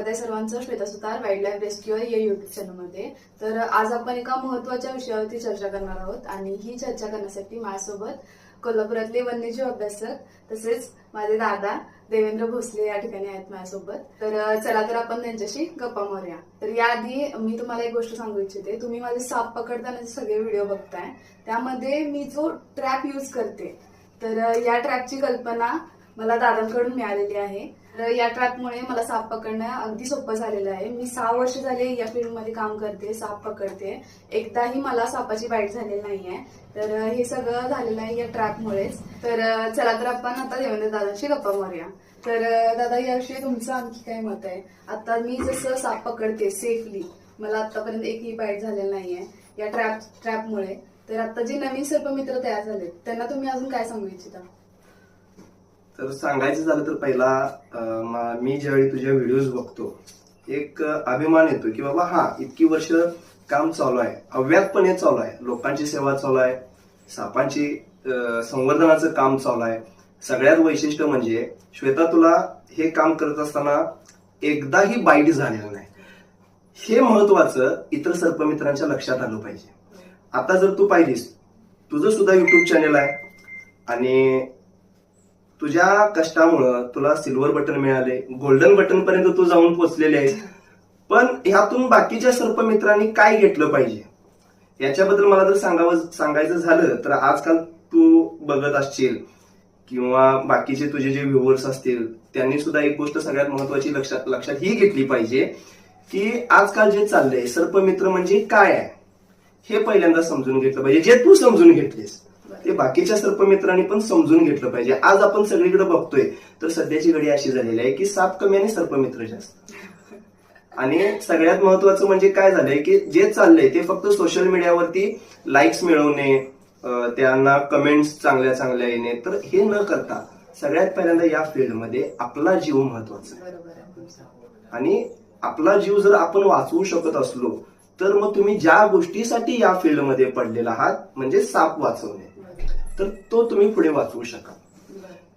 स्वागत आहे सर्वांचं Shweta Sutar wild life rescuer या युट्यूब चॅनलमध्ये तर आज आपण एका महत्त्वाच्या विषयावरती चर्चा करणार आहोत आणि ही चर्चा करण्यासाठी माझ्यासोबत कोल्हापुरातले वन्यजीव अभ्यासक तसेच माझे दादा देवेंद्र भोसले या ठिकाणी आहेत माझ्यासोबत. तर चला तर आपण त्यांच्याशी गप्पा मारूया. तर याआधी मी तुम्हाला एक गोष्ट सांगू इच्छिते. तुम्ही माझे साप पकडतानाचे सगळे व्हिडिओ बघताय त्यामध्ये मी जो ट्रॅप यूज करते तर या ट्रॅपची कल्पना मला दादांकडून मिळालेली आहे. तर या ट्रॅपमुळे मला साप पकडणं अगदी सोपं झालेलं आहे. मी सहा वर्ष झाले या फील्डमध्ये काम करते साप पकडते. एकदाही मला सापाची बाईट झालेली नाहीये. तर हे सगळं झालेलं आहे या ट्रॅपमुळेच तर चला तर आपण आता देवेंद्र दादाशी गप्पा मारूया. तर दादा याविषयी तुमचं आणखी काय मत आहे? आता मी जसं साप पकडते सेफली मला आतापर्यंत एकही बाईट झालेला नाहीये या ट्रॅप ट्रॅपमुळे तर आता जे नवीन सर्पमित्र तयार झालेत त्यांना तुम्ही अजून काय सांगू इच्छिता? तर सांगायचं झालं तर पहिला मा- मी ज्यावेळी तुझ्या व्हिडिओज बघतो एक अभिमान येतो की बाबा हा इतकी वर्ष काम चालू आहे अव्यातपणे चालू आहे लोकांची सेवा चालू आहे सापांची संवर्धनाचं काम चालू आहे. सगळ्यात वैशिष्ट्य म्हणजे श्वेता तुला हे काम करत असताना एकदाही बाईट झालेलं नाही. हे महत्वाचं इतर सर्पमित्रांच्या लक्षात आलं पाहिजे. आता जर तू पाहिलीस तुझं सुद्धा युट्यूब चॅनल आहे आणि तुझ्या कष्टामुळं तुला सिल्वर बटन मिळाले गोल्डन बटन पर्यंत तू जाऊन पोहोचलेले आहेस. पण ह्यातून बाकीच्या सर्पमित्रांनी काय घेतलं पाहिजे? याच्याबद्दल मला जर सांगावं सांगायचं झालं तर आजकाल तू बघत असशील किंवा बाकीचे तुझे जे व्ह्युअर्स असतील त्यांनी सुद्धा एक गोष्ट सगळ्यात महत्वाची लक्षात लक्षात ही घेतली पाहिजे की आजकाल जे चाललंय सर्पमित्र म्हणजे काय आहे? हे पहिल्यांदा समजून घेतलं पाहिजे जे तू समजून घेतलीस. ते बाकीच्या सर्पमित्रांनी पण समजून घेतलं पाहिजे. आज आपण सगळीकडे बघतोय तर सध्याची घडी अशी झालेली आहे की साप कमी आणि सर्पमित्र जास्त. आणि सगळ्यात महत्वाचं म्हणजे काय झालंय की जे चाललंय ते फक्त सोशल मीडियावरती लाईक्स मिळवणे त्यांना कमेंट्स चांगल्या चांगल्या येणे तर हे न करता सगळ्यात पहिल्यांदा या फील्डमध्ये आपला जीव महत्त्वाचा आणि आपला जीव जर आपण वाचवू शकत असलो तर मग तुम्ही ज्या गोष्टीसाठी या फील्डमध्ये पडलेला आहात म्हणजे साप वाचवणे. तर तो तुम्ही पुढे वाचवू शकाल.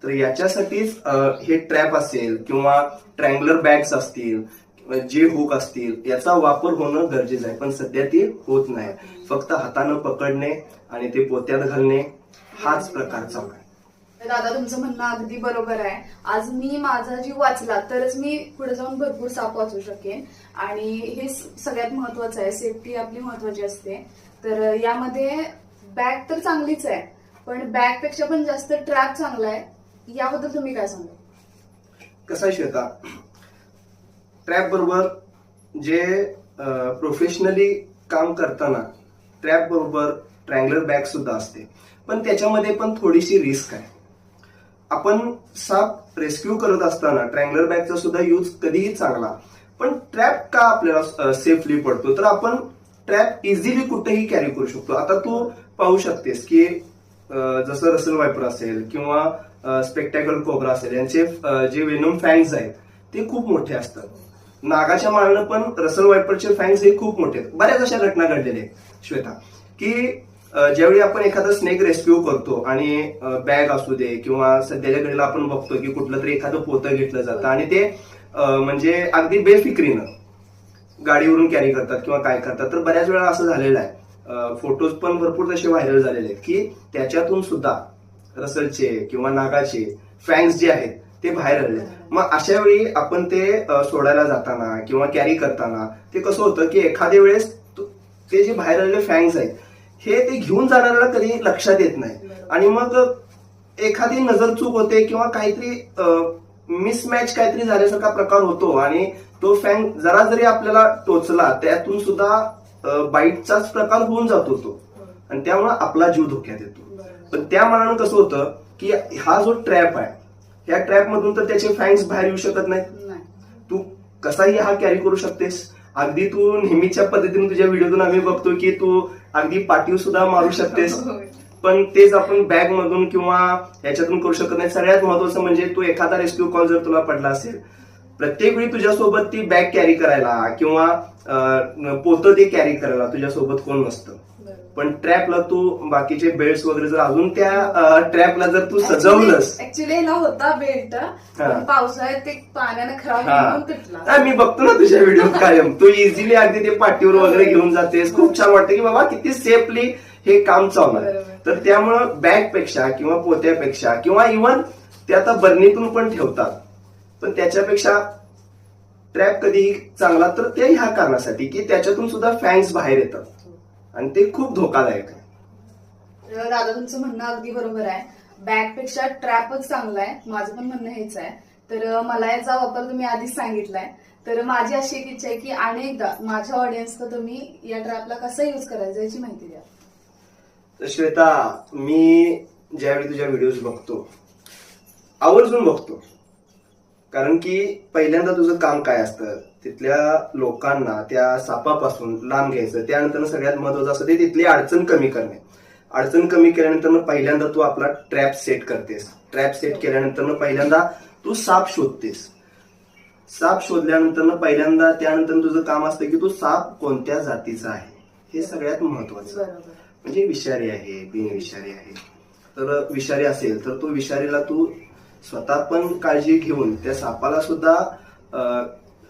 तर याच्यासाठीच हे ट्रॅप असेल किंवा ट्रँगलर बॅग्स असतील जे हुक असतील याचा वापर होणं गरजेचं आहे. पण सध्या ते होत नाही. फक्त हातानं पकडणे आणि ते पोत्यात घालणे हाच प्रकार चालू आहे तर दादा तुमचं म्हणणं अगदी बरोबर आहे. आज मी माझा जीव वाचला तरच मी पुढे जाऊन भरपूर साप वाचू शकेन. आणि हे सगळ्यात महत्वाचं आहे. सेफ्टी आपली महत्वाची असते. तर यामध्ये बॅग तर चांगलीच आहे. पण बॅगपेक्षा पण जास्त ट्रॅप चांगला आहे. याबद्दल तुम्ही काय सांगा कसं आहे श्वेता ट्रॅप बरोबर जे प्रोफेशनली काम करताना ट्रॅप बरोबर ट्रँगलर बॅग सुद्धा असते. पण त्याच्यामध्ये पण थोडीशी रिस्क आहे. आपण साप रेस्क्यू करत असताना ट्रँगलर बॅगचा सुद्धा यूज कधीही चांगला पण ट्रॅप का आपल्याला सेफली पडतो? तर आपण ट्रॅप इझिली कुठेही कॅरी करू शकतो. आता तू पाहू शकतेस की जसं रसल वायपर असेल किंवा स्पेक्टॅकल कोबरा असेल यांचे जे वेनम फॅन्स आहेत ते खूप मोठे असतात. नागाच्या माळनं पण रसल वायपरचे फॅन्स हे खूप मोठे आहेत. बऱ्याच अशा घटना घडलेल्या आहेत श्वेता. की ज्यावेळी आपण एखादा स्नेक रेस्क्यू करतो आणि बॅग असू दे किंवा सध्याच्या घडीला आपण बघतो की कुठलं तरी एखादं पोतं घेतलं जातं आणि ते म्हणजे अगदी बेफिक्रीनं गाडीवरून कॅरी करतात किंवा काय करतात. तर बऱ्याच वेळा असं झालेलं आहे. फोटोज पण भरपूर तसे व्हायरल झालेले आहेत की त्याच्यातून सुद्धा रसलचे किंवा नागाचे फॅन्स जे आहेत ते बाहेर आले मग अशा वेळी आपण ते सोडायला जाताना किंवा कॅरी करताना ते कसं होतं की एखाद्या वेळेस ते जे बाहेर आलेले फॅन्स आहेत हे ते घेऊन जाणाऱ्याला कधी लक्षात येत नाही. आणि मग एखादी नजर चूक होते किंवा काहीतरी मिसमॅच काहीतरी झाल्यासारखा प्रकार होतो आणि तो फॅन जरा जरी आपल्याला टोचला त्यातून सुद्धा बाईटचाच प्रकार होऊन जातो तो आणि त्यामुळे आपला जीव धोक्यात येतो. पण त्या मनानं कसं होतं की हा जो ट्रॅप आहे ह्या ट्रॅप मधून तर त्याचे फॅन्स बाहेर येऊ शकत नाही. तू कसाही हा कॅरी करू शकतेस. अगदी तू नेहमीच्या पद्धतीने तुझ्या व्हिडिओतून आम्ही बघतो की तू अगदी पाठीव सुद्धा मारू शकतेस. होय. पण तेच आपण बॅग मधून किंवा ह्याच्यातून करू शकत नाही. सगळ्यात महत्वाचं म्हणजे तू एखादा रेस्क्यू कॉल जर तुला पडला असेल प्रत्येक वेळी तुझ्यासोबत ती बॅग कॅरी करायला किंवा पोतं ते कॅरी करायला तुझ्यासोबत कोण नसतं. पण ट्रॅपला तू बाकीचे बेल्ट वगैरे जर अजून त्या ट्रॅपला जर तू सजवलंस. ऍक्च्युली ना होता बेल्ट पावसाळ्यात ते पाण्यानं खराब मी बघतो ना तुझ्या व्हिडिओ कायम. तू इझिली अगदी ते पाठीवर वगैरे घेऊन जातेस. खूप छान वाटतं की बाबा किती सेफली हे काम चालू आहे. तर त्यामुळं बॅगपेक्षा किंवा पोत्यापेक्षा किंवा इव्हन ते आता बरणीतून पण ठेवतात. पण त्याच्यापेक्षा ट्रॅप कधीही चांगला तर ते ह्या कारणासाठी की त्याच्यातून सुद्धा फॅन्स बाहेर येतात. आणि ते खूप धोकादायक आहे. दादा तुमचं म्हणणं अगदी बरोबर आहे. बॅगपेक्षा ट्रॅपच चांगला आहे. माझं पण म्हणणं हेच आहे. तर मला याचा वापर तुम्ही आधीच सांगितलाय. तर माझी अशी एक इच्छा आहे की अनेकदा माझ्या ऑडियन्सला तुम्ही या ट्रॅपला कसं युज करायचं याची माहिती द्या. तर श्वेता मी ज्यावेळी तुझ्या व्हिडिओज बघतो आवर्जून बघतो. कारण की पहिल्यांदा तुझं काम काय असतं? तिथल्या लोकांना त्या सापापासून लांब घ्यायचं त्यानंतर सगळ्यात महत्वाचं असतं ते तिथली अडचण कमी करणे. अडचण कमी केल्यानंतर पहिल्यांदा तू आपला ट्रॅप सेट करतेस. ट्रॅप सेट केल्यानंतर पहिल्यांदा तू साप शोधतेस. साप शोधल्यानंतर पहिल्यांदा त्यानंतर तुझं काम असतं की तू साप कोणत्या जातीचा आहे? हे सगळ्यात महत्वाचं म्हणजे विषारी आहे बिनविषारी आहे. तर विषारी असेल तर तो विषारीला तू स्वतः पण काळजी घेऊन त्या सापाला सुद्धा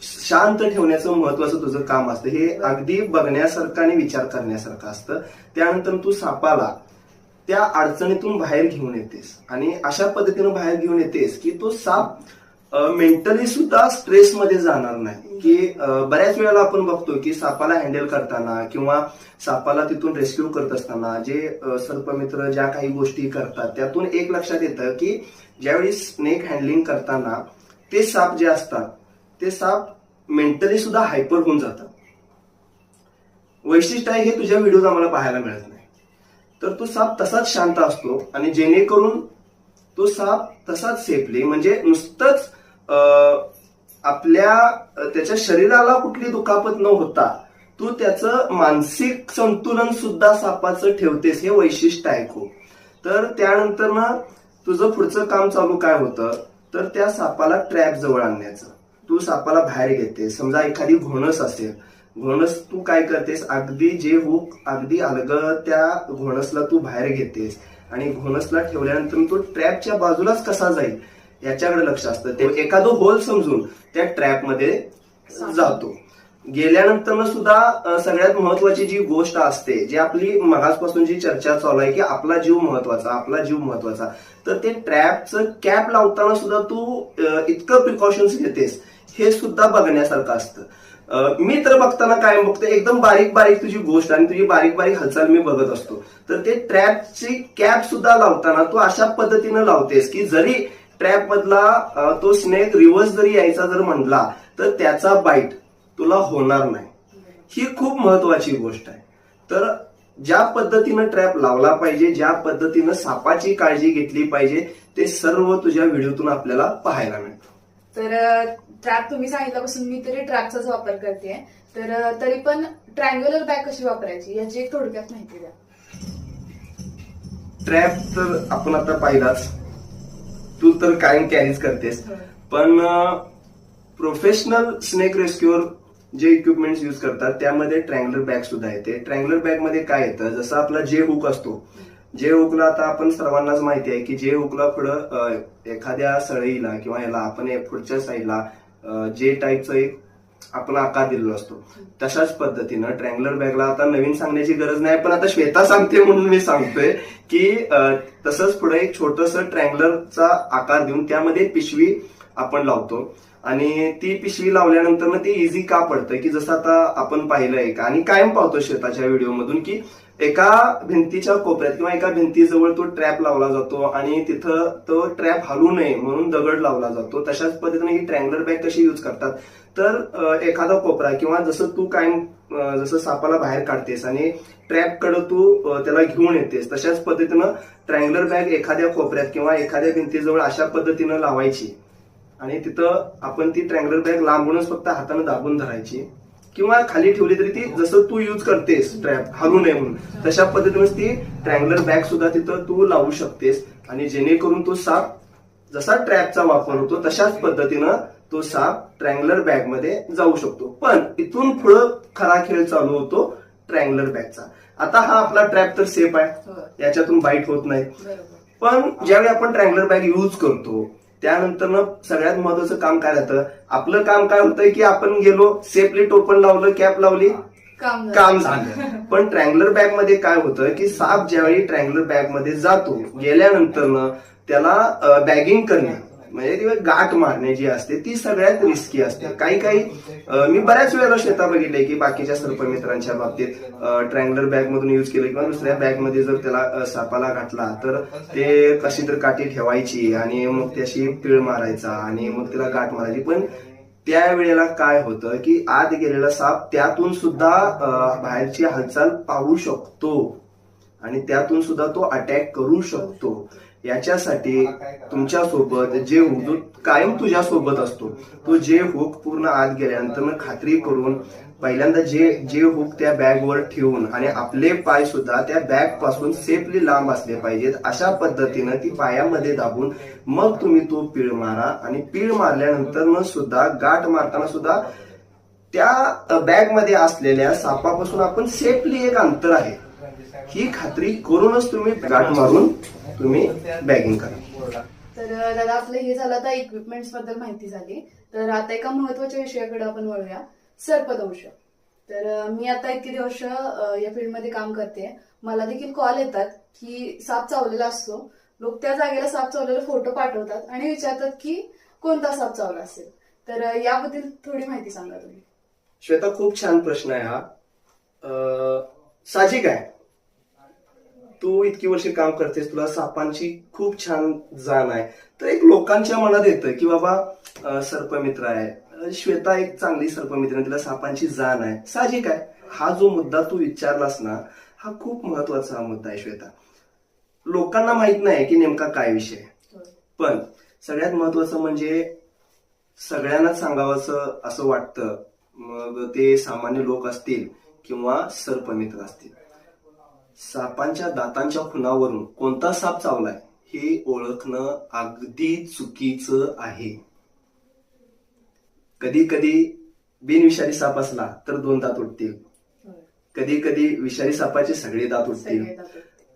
शांत ठेवण्याचं महत्वाचं तुझं काम असतं. हे अगदी बघण्यासारखं आणि विचार करण्यासारखं असतं. त्यानंतर तू सापाला त्या अडचणीतून बाहेर घेऊन येतेस. आणि अशा पद्धतीनं बाहेर घेऊन येतेस की तो साप मेंटली सुद्धा स्ट्रेसमध्ये जाणार नाही. की बऱ्याच वेळेला आपण बघतो की सापाला हँडल करताना किंवा सापाला तिथून रेस्क्यू करत असताना जे सर्पमित्र ज्या काही गोष्टी करतात त्यातून एक लक्षात येतं की ज्यावेळी स्नेक हँडलिंग करताना ते साप जे असतात ते साप मेंटली सुद्धा हायपर होऊन जातात. वैशिष्ट्य आहे हे तुझ्या व्हिडिओत आम्हाला पाहायला मिळत नाही. तर तो साप तसाच शांत असतो आणि जेणेकरून तो साप तसाच सेफली म्हणजे नुसतंच अं, आपल्या त्याच्या शरीराला कुठली दुखापत न होता तू त्याचं मानसिक संतुलन सुद्धा सापाचं ठेवतेस हे वैशिष्ट्य आहे खूप. तर त्यानंतर ना तुझं पुढचं काम चालू काय होतं? तर त्या सापाला ट्रॅप जवळ आणण्याचं. तू सापाला बाहेर घेते समजा एखादी घोणस असेल. घोणस तू काय करतेस? अगदी जे हुक अगदी अलगद त्या घोणसला तू बाहेर घेतेस. आणि घोणसला ठेवल्यानंतर तो ट्रॅपच्या बाजूलाच कसा जाईल? याच्याकडे लक्ष असतं. ते एखादं होल समजून त्या ट्रॅपमध्ये जातो. गेल्यानंतर सुद्धा सगळ्यात महत्वाची जी गोष्ट असते जी आपली मगासपासून जी चर्चा चालू आहे की आपला जीव महत्त्वाचा आपला जीव महत्त्वाचा तर ते ट्रॅपचं कॅप लावताना सुद्धा तू इतकं प्रिकॉशन्स घेतेस हे सुद्धा बघण्यासारखं असतं. मी तर बघताना काय बघतो एकदम बारीक बारीक तुझी गोष्ट आणि तुझी बारीक बारीक हालचाल मी बघत असतो. तर ते ट्रॅपची कॅप सुद्धा लावताना तू अशा पद्धतीनं लावतेस की जरी ट्रॅप मधला तो स्नेक रिव्हर्स जरी यायचा जर म्हणला तर त्याचा बाईट तुला होणार नाही. ही खूप महत्वाची गोष्ट आहे. तर ज्या पद्धतीनं ट्रॅप लावला पाहिजे ज्या पद्धतीनं सापाची काळजी घेतली पाहिजे ते सर्व तुझ्या व्हिडिओतून आपल्याला पाहायला मिळतं. तर ट्रॅप तुम्ही सांगितल्यापासून मी तरी ट्रॅपचाच वापर करते तर तरी पण ट्रँग्युलर बॅग कशी वापरायची याची एक थोडक्यात माहिती द्या. ट्रॅप तर आपण आता पाहिलाच. तू तर कायम कॅरीज करतेस. पण प्रोफेशनल स्नेक रेस्क्यूअर जे इक्विपमेंट युज करतात त्यामध्ये ट्रँगलर बॅग सुद्धा येते. ट्रँगलर बॅगमध्ये काय येतं? जसं आपला जे हुक असतो. जे हुकला आता आपण सर्वांनाच माहिती आहे की जे हुकला पुढं एखाद्या सळईला किंवा याला आपण पुढच्या साईडला जे टाईपचं एक आपण आकार दिलेला असतो. तशाच पद्धतीनं ट्रँगलर बॅगला आता नवीन सांगण्याची गरज नाही पण आता श्वेता सांगते म्हणून मी सांगतोय की तसंच पुढे एक छोटस ट्रँगलरचा आकार देऊन त्यामध्ये पिशवी आपण लावतो. आणि ती पिशवी लावल्यानंतर ना ते इझी का पडतं की जसं आता आपण पाहिलंय का आणि कायम पाहतो शेताच्या व्हिडिओमधून की एका भिंतीच्या कोपऱ्यात किंवा एका भिंतीजवळ तो ट्रॅप लावला जातो आणि तिथं तो ट्रॅप हलू नये म्हणून दगड लावला जातो. तशाच पद्धतीने ही ट्रँगलर बॅग कशी युज करतात? तर एखादा कोपरा किंवा जसं तू कायम जसं सापाला बाहेर काढतेस आणि ट्रॅपकडे तू त्याला घेऊन येतेस तशाच पद्धतीनं ट्रँगलर बॅग एखाद्या कोपऱ्यात किंवा एखाद्या भिंतीजवळ अशा पद्धतीनं लावायची. आणि तिथं आपण ती ट्रँगलर बॅग लांबूनच फक्त हाताने दाबून धरायची. किंवा खाली ठेवली तरी ती जसं तू यूज करतेस ट्रॅप हलू नये म्हणून तशा पद्धतीनेच ती ट्रँगलर बॅग सुद्धा तिथं तू लावू शकतेस. आणि जेणेकरून तो साप जसा ट्रॅपचा वापर होतो तशाच पद्धतीनं तो साप ट्रँगलर बॅगमध्ये जाऊ शकतो. पण इथून पुढं खरा खेळ चालू होतो ट्रँगलर बॅगचा आता हा आपला ट्रॅप तर सेफ आहे. याच्यातून बाईट होत नाही. पण ज्यावेळी आपण ट्रँगलर बॅग यूज करतो त्यानंतर ना सगळ्यात महत्वाचं काम काय राहतं? आपलं काम काय होतं की आपण गेलो सेफली टोपण लावलं कॅप लावली काम झालं. पण ट्रँगलर बॅगमध्ये काय होतं की साप ज्यावेळी ट्रँगलर बॅगमध्ये जातो गेल्यानंतर ना त्याला बॅगिंग करणे. म्हणजे ती गाठ मारणे जी असते ती सगळ्यात रिस्की असते. काही काही मी बऱ्याच वेळेला शेता बघितले की बाकीच्या सर्पमित्रांच्या बाबतीत ट्रँगलर बॅग मधून यूज केलं किंवा दुसऱ्या बॅगमध्ये जर त्याला सापाला घातला तर ते कशी तर काठी ठेवायची आणि मग त्याशी पिळ मारायचा आणि मग तिला गाठ मारायची. पण त्यावेळेला काय होतं की आत गेलेला साप त्यातून सुद्धा बाहेरची हालचाल पाहू शकतो. आणि त्यातून सुद्धा तो अटॅक करू शकतो. याच्यासाठी तुमच्यासोबत जे हुक जो कायम तुझ्या सोबत असतो तो जे हुक पूर्ण आत गेल्यानंतर मग खात्री करून पहिल्यांदा जे जे हुक त्या बॅगवर ठेवून आणि आपले पाय सुद्धा त्या बॅगपासून सेफली लांब असले पाहिजेत अशा पद्धतीनं ती पायामध्ये दाबून मग तुम्ही तो पीळ मारा आणि पीळ मारल्यानंतर मग सुद्धा गाठ मारताना सुद्धा त्या बॅगमध्ये असलेल्या सापापासून आपण सेफली एक अंतर आहे. ही खात्री करूनच तुम्ही गाठ मारून तुम्ही बॅगिंग करा. तर दादा आपलं हे झालं आता इक्विपमेंट्सबद्दल माहिती झाली. तर आता एका महत्त्वाच्या विषयाकडे आपण वळूया. सर्पदंश. तर मी आता इतके वर्ष अं, या फील्डमध्ये काम करते. मला देखील कॉल येतात की साप चावलेला असतो. लोक त्या जागेला साप चावलेला फोटो पाठवतात आणि विचारतात की कोणता साप चावला असेल? तर याबद्दल थोडी माहिती सांगा तुम्ही. श्वेता खूप छान प्रश्न आहे हा. अं, साहजिक आहे. तू इतकी वर्ष काम करतेस तुला सापांची खूप छान जाण आहे. तर एक लोकांच्या मनात येतं की बाबा सर्पमित्र आहे. श्वेता एक चांगली सर्पमित्र आहे, तिला सापांची जाण आहे. साहजिक आहे. हा जो मुद्दा तू विचारलास ना हा खूप महत्त्वाचा मुद्दा आहे श्वेता. लोकांना माहीत नाही की नेमका काय विषय पण सगळ्यात महत्वाचं म्हणजे सगळ्यांना सांगावंसं असं वाटतं. मग ते सामान्य लोक असतील किंवा सर्पमित्र असतील. सापांच्या दातांच्या खुणावरून कोणता साप चावलाय हे ओळखणं अगदी चुकीचं आहे. कधी कधी बिनविषारी साप असला तर दोन दात उठतील कधी कधी विषारी सापाचे सगळे दात उठतील.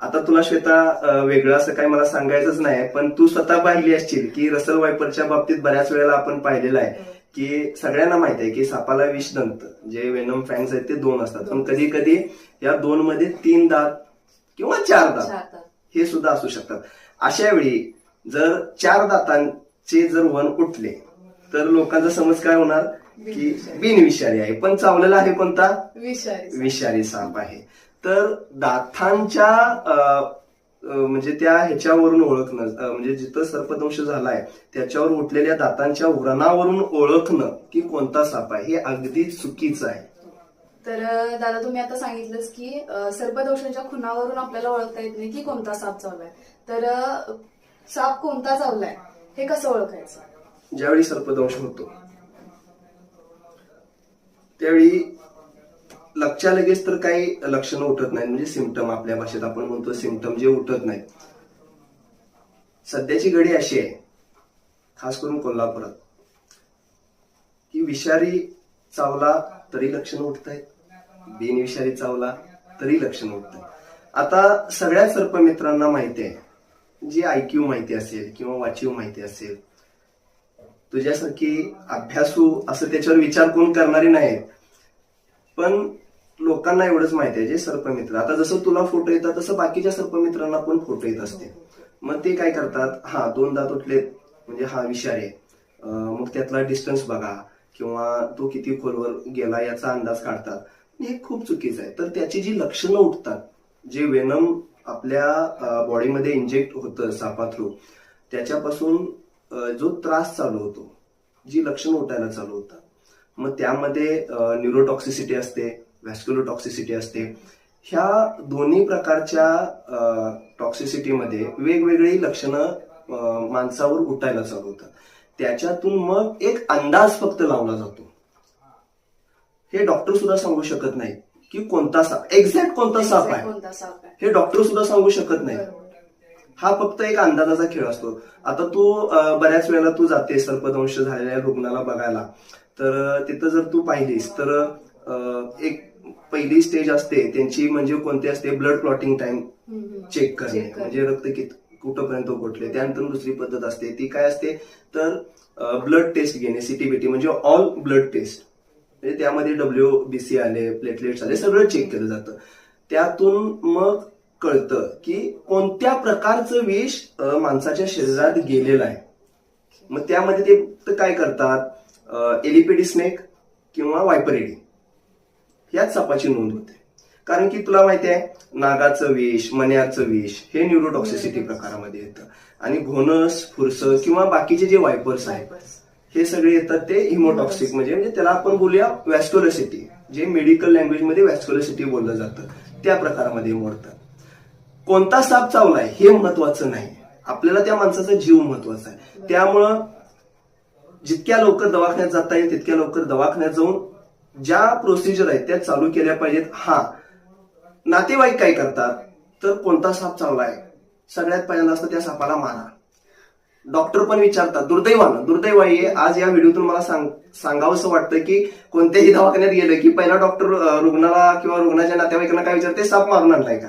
आता तुला श्वेता वेगळं असं काही मला सांगायचंच नाही पण तू स्वतः पाहिली असशील की रसल वायपरच्या बाबतीत बऱ्याच वेळेला आपण पाहिलेलं आहे. की सगळ्यांना माहीत आहे की सापाला विष दंत जे वेनम फॅन्स आहेत ते दोन असतात पण कधी कधी या दोन मध्ये तीन दात किंवा चार दात. हे सुद्धा असू शकतात अशा वेळी जर चार दातांचे जर वन उठले तर लोकांचा समज काय होणार की बिनविषारी. आहे पण चावलेला आहे कोणता विषारी साप. विषारी साप आहे तर दातांच्या म्हणजे त्या ह्याच्यावरून ओळखणं म्हणजे जिथं सर्पदंश झालाय त्याच्यावर उठलेल्या दातांच्या व्रणावरून ओळखणं की कोणता साप आहे हे अगदी चुकीचं आहे. तर दादा तुम्ही आता सांगितलंच की अं, सर्पदोषांच्या खुणावरून आपल्याला ओळखता येत नाही की कोणता साप चावलाय. तर साप कोणता चावलाय हे कसं ओळखायचं? ज्यावेळी सर्पदंश होतो त्यावेळी लक्षा लगेच तर काही लक्षणं उठत नाहीत म्हणजे सिमटम आपल्या भाषेत आपण म्हणतो सिमटम जे उठत नाहीत सध्याची घडी अशी आहे खास करून कोल्हापुरात की विषारी चावला तरी लक्षणं उठत आहेत बिनविषारी चावला तरी लक्षणं उठत आहेत आता सगळ्या सर्पमित्रांना माहिती आहे जी आयक्यू माहिती असेल किंवा वाचीव माहिती असेल तुझ्यासारखी अभ्यासू असं त्याच्यावर विचार कोण करणारी नाहीत. पण लोकांना एवढंच माहिती आहे जे सर्पमित्र. आता जसं तुला फोटो येतात तसं बाकीच्या सर्पमित्रांना पण फोटो येत असते. मग ते काय करतात? हा दोन दात उठलेत म्हणजे हा विषारी आहे. मग त्यातला डिस्टन्स बघा किंवा तो किती खोलवर गेला याचा अंदाज काढतात. हे खूप चुकीचं आहे. तर त्याची जी लक्षणं उठतात जे वेनम आपल्या बॉडीमध्ये इंजेक्ट होतं सापा थ्रू त्याच्यापासून जो त्रास चालू होतो जी लक्षणं उठायला चालू होतात. मग त्यामध्ये न्यूरोटॉक्सिसिटी असते व्हॅस्क्युलर टॉक्सिसिटी असते. ह्या दोन्ही प्रकारच्या टॉक्सिसिटीमध्ये वेगवेगळी लक्षणं माणसावर उठायला चालू होतात. त्याच्यातून मग एक अंदाज फक्त लावला जातो. हे डॉक्टर सुद्धा सांगू शकत नाही की कोणता साप एक्झॅक्ट कोणता साप आहे. हे डॉक्टर सुद्धा सांगू शकत नाही. हा फक्त एक अंदाजाचा खेळ असतो. आता तू बऱ्याच वेळेला तू जाते सर्पदंश झालेल्या रुग्णाला बघायला. तर तिथं जर तू पाहिलीस तर एक पहिली स्टेज असते त्यांची म्हणजे कोणती असते ब्लड क्लॉटिंग टाइम. चेक करणे. म्हणजे रक्त कित कुठंपर्यंत गोठले त्यानंतर दुसरी पद्धत असते ती काय असते? तर ब्लड टेस्ट घेणे सीटीबीटी म्हणजे ऑल ब्लड टेस्ट म्हणजे त्यामध्ये डब्ल्यू बीसी आले प्लेटलेट्स आले सगळं चेक केलं जातं. त्यातून मग कळतं की कोणत्या प्रकारचं विष माणसाच्या शरीरात गेलेलं आहे. मग त्यामध्ये ते काय करतात? एलिपेडी स्नेक किंवा वायपरेडी ह्याच सापाची नोंद होते. कारण की तुला माहिती आहे नागाचं विष मण्याचं विष हे न्यूरोटॉक्सिसिटी प्रकारामध्ये येतं. आणि घोणस फुरस किंवा बाकीचे जे वायपर्स आहेत. हे सगळे येतात ते हिमोटॉक्सिक म्हणजे म्हणजे त्याला आपण बोलूया वॅस्क्युलसिटी जे मेडिकल लँग्वेजमध्ये वॅस्क्युलसिटी बोललं जातं. त्या प्रकारामध्ये मोडतं. कोणता साप चावलाय हे महत्वाचं नाही. आपल्याला त्या माणसाचा जीव महत्त्वाचा आहे. त्यामुळं जितक्या लवकर दवाखान्यात जाता येईल तितक्या लवकर दवाखान्यात जाऊन ज्या प्रोसिजर आहेत त्या चालू केल्या पाहिजेत. हा. नातेवाईक काय करतात? तर कोणता साप चावलाय सगळ्यात पहिल्यांदा असतं त्या सापाला मारा. डॉक्टर पण विचारतात दुर्दैवानं दुर्दैव आहे. आज या व्हिडिओतून मला सांग सांगावंसं वाटतं की कोणत्याही दवाखान्यात गेलं की पहिला डॉक्टर रुग्णाला किंवा रुग्णाच्या नातेवाईकांना काय विचारते? साप मारून आणलाय का?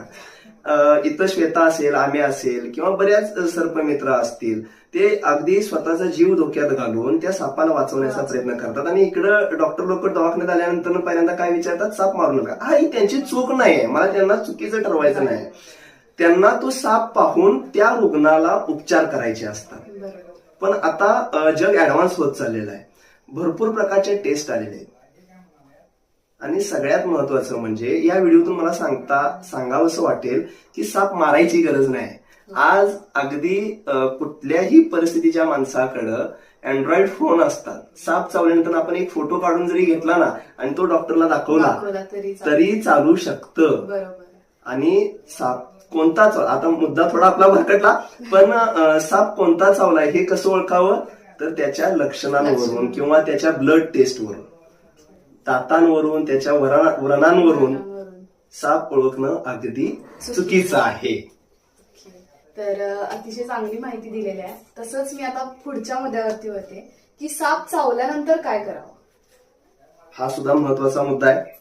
इथं श्वेता असेल आम्ही असेल किंवा बऱ्याच सर्पमित्र असतील ते अगदी स्वतःचा जीव धोक्यात घालून त्या सापाला वाचवण्याचा प्रयत्न करतात. आणि इकडं डॉक्टर लोक दवाखान्यात आल्यानंतर पहिल्यांदा काय विचारतात? साप मारून नका. हा ही त्यांची चूक नाहीये. मला त्यांना चुकीचं ठरवायचं नाही. त्यांना तो साप पाहून त्या रुग्णाला उपचार करायचे असतात. पण आता जग ऍडव्हान्स होत चाललेलं आहे. भरपूर प्रकारचे टेस्ट आलेले आहेत. आणि सगळ्यात महत्वाचं म्हणजे या व्हिडिओतून मला सांगता सांगावंसं वाटेल की साप मारायची गरज नाही. आज अगदी कुठल्याही परिस्थितीच्या माणसाकडं अँड्रॉइड फोन असतात. साप चावल्यानंतर आपण एक फोटो काढून जरी घेतला ना आणि तो डॉक्टरला दाखवला तरी चालू शकतं. आणि साप कोणता आता मुद्दा थोडा आपला भरकटला पण साप कोणता चावलाय हे कसं ओळखावं? तर त्याच्या लक्षणांवरून लक्षण. किंवा त्याच्या ब्लड टेस्टवरून दातांवरून त्याच्या वरा- व्रणांवरून वरून. साप ओळखणं अगदी चुकीचं आहे. तर अतिशय चांगली माहिती दिलेली आहे. तसंच मी आता पुढच्या मुद्द्यावरती होते की साप चावल्यानंतर काय करावं? हा सुद्धा महत्त्वाचा मुद्दा आहे.